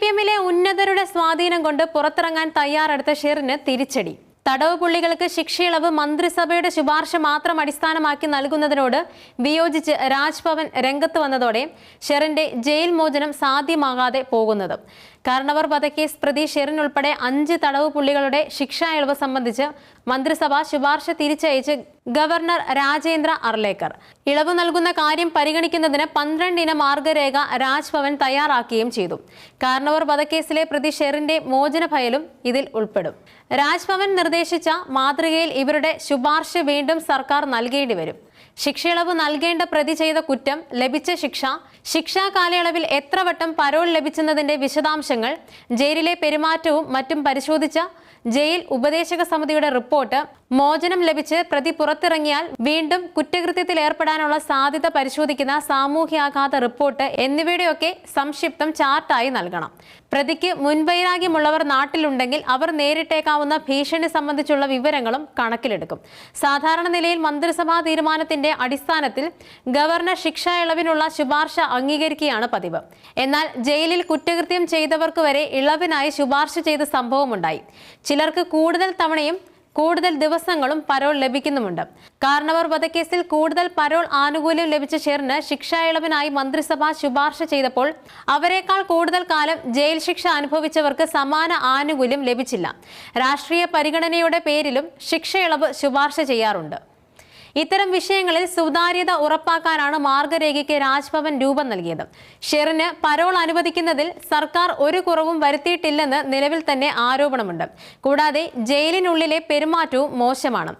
P എമ്മിലെ ഉന്നതരുടെ സ്വാധീനം കൊണ്ട് പുറത്തിറങ്ങാൻ തയ്യാറെടുത്ത ഷെറിന് തിരിച്ചടി. തടവ് പുള്ളികൾക്ക് ശിക്ഷയിളവ് മന്ത്രിസഭയുടെ ശുപാർശ മാത്രം അടിസ്ഥാനമാക്കി നൽകുന്നതിനോട് വിയോജിച്ച് രാജ്ഭവൻ രംഗത്ത് വന്നതോടെ ഷെറിന്റെ ജയിൽ മോചനം സാധ്യമാകാതെ പോകുന്നത്. കാരണവർ വധക്കേസ് പ്രതി ഷെറിൻ ഉൾപ്പെടെ അഞ്ച് തടവ് പുള്ളികളുടെ ശിക്ഷാ ഇളവ് സംബന്ധിച്ച് മന്ത്രിസഭ ശുപാർശ തിരിച്ചയച്ച് ഗവർണർ രാജേന്ദ്ര അർലേക്കർ. ഇളവ് നൽകുന്ന കാര്യം പരിഗണിക്കുന്നതിന് പന്ത്രണ്ടിന മാർഗരേഖ രാജ്ഭവൻ തയ്യാറാക്കുകയും ചെയ്തു. കാരണവർ വധക്കേസിലെ പ്രതി ഷെറിന്റെ മോചന ഫയലും ഇതിൽ ഉൾപ്പെടും. രാജ്ഭവൻ നിർദ്ദേശിച്ച മാതൃകയിൽ ഇവരുടെ ശുപാർശ വീണ്ടും സർക്കാർ നൽകേണ്ടി വരും. ശിക്ഷയിളവ് നൽകേണ്ട പ്രതി ചെയ്ത കുറ്റം ലഭിച്ച ശിക്ഷ ശിക്ഷാ കാലയളവിൽ എത്ര വട്ടം പരോൾ ലഭിച്ചെന്നതിന്റെ വിശദാംശങ്ങൾ ജയിലിലെ പെരുമാറ്റവും മറ്റും പരിശോധിച്ച ജയിൽ ഉപദേശക സമിതിയുടെ റിപ്പോർട്ട് മോചനം ലഭിച്ച് പ്രതി പുറത്തിറങ്ങിയാൽ വീണ്ടും കുറ്റകൃത്യത്തിൽ ഏർപ്പെടാനുള്ള സാധ്യത പരിശോധിക്കുന്ന സാമൂഹ്യാഘാത റിപ്പോർട്ട് എന്നിവയുടെയൊക്കെ സംക്ഷിപ്തം ചാർട്ടായി നൽകണം. പ്രതിക്ക് മുൻവൈരാഗ്യമുള്ളവർ നാട്ടിലുണ്ടെങ്കിൽ അവർ നേരിട്ടേക്കാവുന്ന ഭീഷണി സംബന്ധിച്ചുള്ള വിവരങ്ങളും കണക്കിലെടുക്കും. സാധാരണ നിലയിൽ മന്ത്രിസഭാ തീരുമാനത്തിന്റെ അടിസ്ഥാനത്തിൽ ഗവർണർ ശിക്ഷാ ഇളവിനുള്ള ശുപാർശ അംഗീകരിക്കുകയാണ് പതിവ്. എന്നാൽ ജയിലിൽ കുറ്റകൃത്യം ചെയ്തവർക്ക് വരെ ഇളവിനായി ശുപാർശ ചെയ്ത സംഭവമുണ്ടായി. ചിലർക്ക് കൂടുതൽ തവണയും കൂടുതൽ ദിവസങ്ങളും പരോൾ ലഭിക്കുന്നുമുണ്ട്. കാരണവർ വധക്കേസിൽ കൂടുതൽ പരോൾ ആനുകൂല്യം ലഭിച്ച ഷെറിന് ശിക്ഷാ ഇളവിനായി മന്ത്രിസഭ ശുപാർശ ചെയ്തപ്പോൾ അവരെക്കാൾ കൂടുതൽ കാലം ജയിൽ ശിക്ഷ അനുഭവിച്ചവർക്ക് സമാന ആനുകൂല്യം ലഭിച്ചില്ല. രാഷ്ട്രീയ പരിഗണനയുടെ പേരിലും ശിക്ഷ ഇളവ് ശുപാർശ ചെയ്യാറുണ്ട്. ഇത്തരം വിഷയങ്ങളിൽ സുതാര്യത ഉറപ്പാക്കാനാണ് മാർഗരേഖയ്ക്ക് രാജ്ഭവൻ രൂപം നൽകിയത്. ഷെറിന് പരോൾ അനുവദിക്കുന്നതിൽ സർക്കാർ ഒരു കുറവും വരുത്തിയിട്ടില്ലെന്ന് നിലവിൽ തന്നെ ആരോപണമുണ്ട്. കൂടാതെ ജയിലിനുള്ളിലെ പെരുമാറ്റവും മോശമാണ്.